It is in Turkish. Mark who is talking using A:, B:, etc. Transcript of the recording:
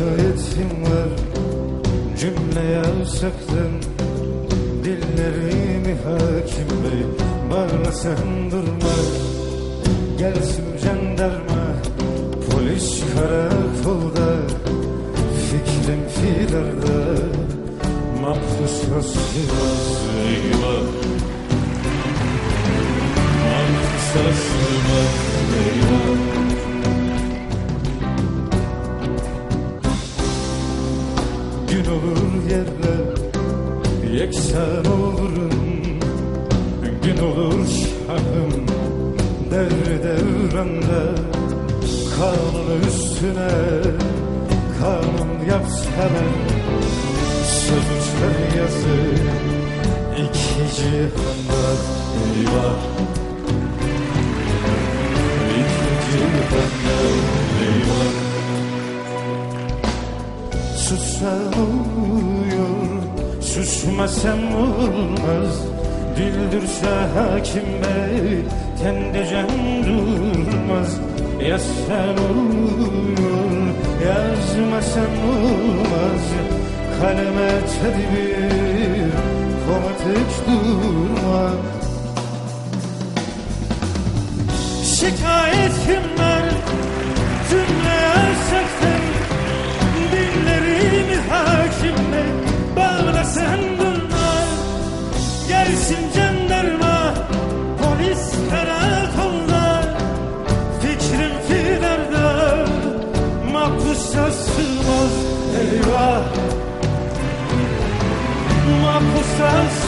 A: şikayetim var. Cümleye saktın Dillerimi hakim bey. Bağla sen durma. Gelsin jandarma. Polis karakolda. Fikrim filarda Mahpusa sığmaz eyvah olur yerler Yeksan olurum. Gün olur şahım Devre devranda Kanun üstüne Kanun yapsalar Söz uçar yazı İki cihanda Eyvah İki cihanda Sussam oluyor Susmasam olmaz. Güldürse hakim bey Tendecem durmaz. Yazsan oluyor Yazmasam olmaz. Kaleme tedbir Komatik durmaz Şikayetim var Gelsin jandarma Polis karakolda Fikrim filarda Mahpusa sığmaz Eyvah! Mahpusa sığmaz